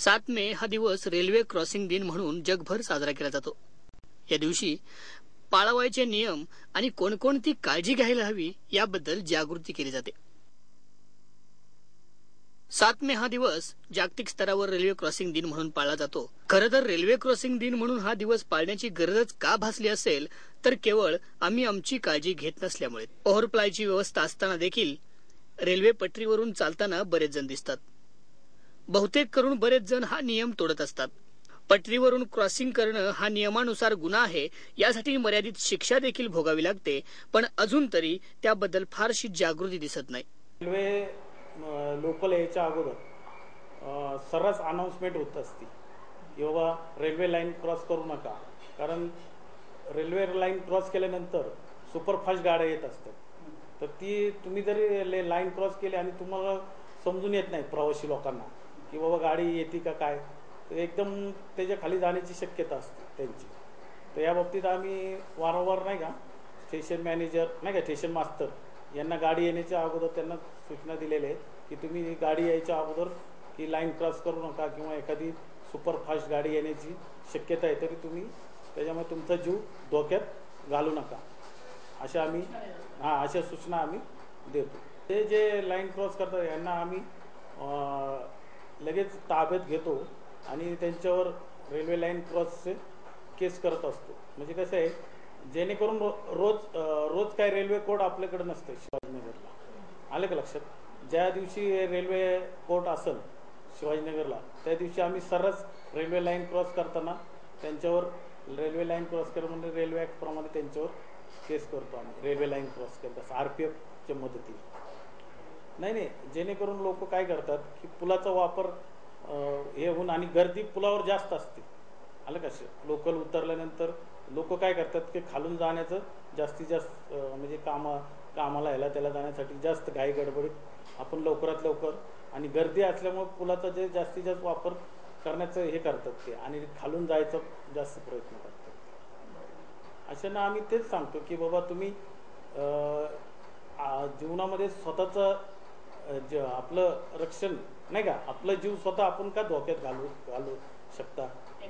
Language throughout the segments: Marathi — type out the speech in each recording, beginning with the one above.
सात मे हा दिवस रेल्वे क्रॉसिंग दिन म्हणून जगभर साजरा केला जातो. या दिवशी पाळावायचे नियम आणि कोणकोणती काळजी घ्यायला हवी याबद्दल जागृती केली जाते. सात मे हा दिवस जागतिक स्तरावर रेल्वे क्रॉसिंग दिन म्हणून पाळला जातो. खरं तर रेल्वे क्रॉसिंग दिन म्हणून हा दिवस पाळण्याची गरजच का भासली असेल तर केवळ आम्ही आमची काळजी घेत नसल्यामुळे. ओव्हरप्लायची व्यवस्था असताना देखील रेल्वे पटरीवरून चालताना बरेच जण दिसतात. बहुतेक करून बरेच जण हा नियम तोडत असतात. पटरीवरून क्रॉसिंग करणं हा नियमानुसार गुन्हा आहे यासाठी मर्यादित शिक्षा देखील भोगावी लागते पण अजून तरी त्याबद्दल फारशी जागृती दिसत नाही. रेल्वे लोकल यायच्या अगोदर सर्रास अनाऊन्समेंट होत असते. की बाबा रेल्वे लाईन क्रॉस करू नका. कारण रेल्वे लाईन क्रॉस केल्यानंतर सुपरफास्ट गाड्या येत असतात. तर ती तुम्ही जरी ले लाईन क्रॉस केली आणि तुम्हाला समजून येत नाही प्रवासी लोकांना की बाबा गाडी येते का काय? तर एकदम त्याच्याखाली जाण्याची शक्यता असते त्यांची. तर या बाबतीत आम्ही वारंवार नाही का स्टेशन मॅनेजर नाही का स्टेशन मास्तर यांना गाडी येण्याच्या अगोदर त्यांना सूचना दिलेल्या आहेत की तुम्ही गाडी यायच्या अगोदर की लाईन क्रॉस करू नका किंवा एखादी सुपरफास्ट गाडी येण्याची शक्यता आहे तरी तुम्ही त्याच्यामुळे तुमचा जीव धोक्यात घालू नका. अशा आम्ही हां अशा सूचना आम्ही देतो. ते जे लाईन क्रॉस करतात यांना आम्ही लगेच ताब्यात घेतो आणि त्यांच्यावर रेल्वे लाईन क्रॉसचे केस करत असतो. म्हणजे कसं आहे जेणेकरून रो- रोज रोज काय रेल्वे कोर्ट आपल्याकडे नसतं शिवाजीनगरला. आलं का लक्षात? ज्या दिवशी रेल्वे कोर्ट असेल शिवाजीनगरला त्या दिवशी आम्ही सरस रेल्वे लाईन क्रॉस करताना त्यांच्यावर रेल्वे लाईन क्रॉस केलं म्हणजे रेल्वे ॲक्टप्रमाणे त्यांच्यावर केस करतो आम्ही. रेल्वे लाईन क्रॉस करता आर पी एफच्या मदतीने. नाही नाही. जेणेकरून लोक काय करतात की पुलाचा वापर हे होऊन आणि गर्दी पुलावर जास्त असते. आलं का? लोकल उतरल्यानंतर लोक काय करतात की खालून जाण्याचं जास्तीत जास्त म्हणजे कामा कामाला ह्याला त्याला जाण्यासाठी जास्त घाई गडबडीत आपण लवकरात लवकर आणि गर्दी असल्यामुळे पुलाचा जे जास्तीत जास्त वापर करण्याचं हे करतात ते आणि खालून जायचा जास्त प्रयत्न करतात. अशांना आम्ही तेच सांगतो की बाबा तुम्ही जीवनामध्ये स्वतःचं ज आपलं रक्षण नाही का? आपलं जीव स्वतः आपण का धोक्यात घालू घालू शकता?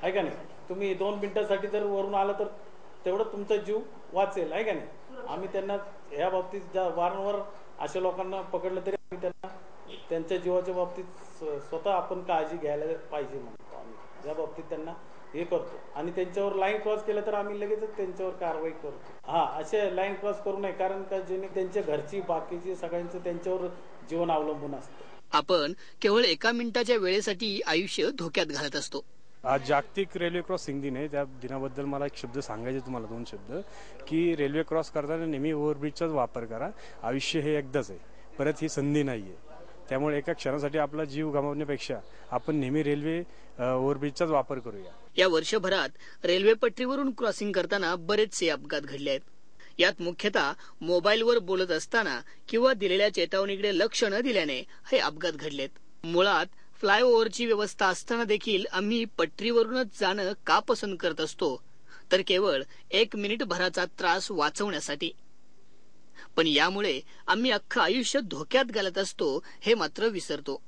आहे का नाही? तुम्ही दोन मिनिटासाठी जर वरून आलं तर तेवढं तुमचा जीव वाचेल आहे का नाही? आम्ही त्यांना ह्या बाबतीत ज्या वारंवार अशा लोकांना पकडलं तरी आम्ही त्यांना त्यांच्या जीवाच्या बाबतीत स्वतः आपण काळजी घ्यायला पाहिजे म्हणतो आम्ही. या बाबतीत त्यांना हे करतो. आणि त्यांच्यावर लाईन क्रॉस केलं तर आम्ही लगेचच त्यांच्यावर कारवाई करतो. हा असे लाईन क्रॉस करू नये कारण का जेणे त्यांच्या घरची बाकीची सगळ्यांचं त्यांच्यावर जीवन अवलंबून असतं. आपण केवळ एका मिनिटाच्या वेळेसाठी आयुष्य धोक्यात घालत असतो. आज जागतिक रेल्वे क्रॉसिंग दिन आहे त्या दिनाबद्दल मला एक शब्द सांगायचे तुम्हाला दोन शब्द. की रेल्वे क्रॉस करताना नेहमी ओव्हरब्रिजचाच वापर करा. आयुष्य हे एकदाच आहे. परत ही संधी नाही आहे त्यामुळे एका क्षणासाठी आपला जीव गमावण्यापेक्षा आपण नेहमी रेल्वे ओव्हरब्रिजचाच वापर करूया. या वर्षभरात रेल्वे पटरीवरून क्रॉसिंग करताना बरेचसे अपघात घडले आहेत. यात मुख्यतः मोबाईलवर बोलत असताना किंवा दिलेल्या चेतावणीकडे लक्ष न दिल्याने हे अपघात घडलेत. मुळात फ्लायओव्हरची व्यवस्था असताना देखील आम्ही पटरीवरूनच जाणं का पसंत करत असतो? तर केवळ एक मिनिट भराचा त्रास वाचवण्यासाठी. पण यामुळे आम्ही अख्खं आयुष्य धोक्यात घालत असतो हे मात्र विसरतो.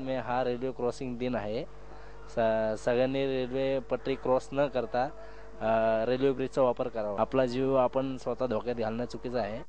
मे हा रेल्वे क्रॉसिंग दिन आहे. सगळ्यांनी रेल्वे पटरी क्रॉस न करता रेल्वे ब्रिजचा वापर करावा. आपला जीव आपण स्वतः धोक्यात घालणं चुकीचं आहे.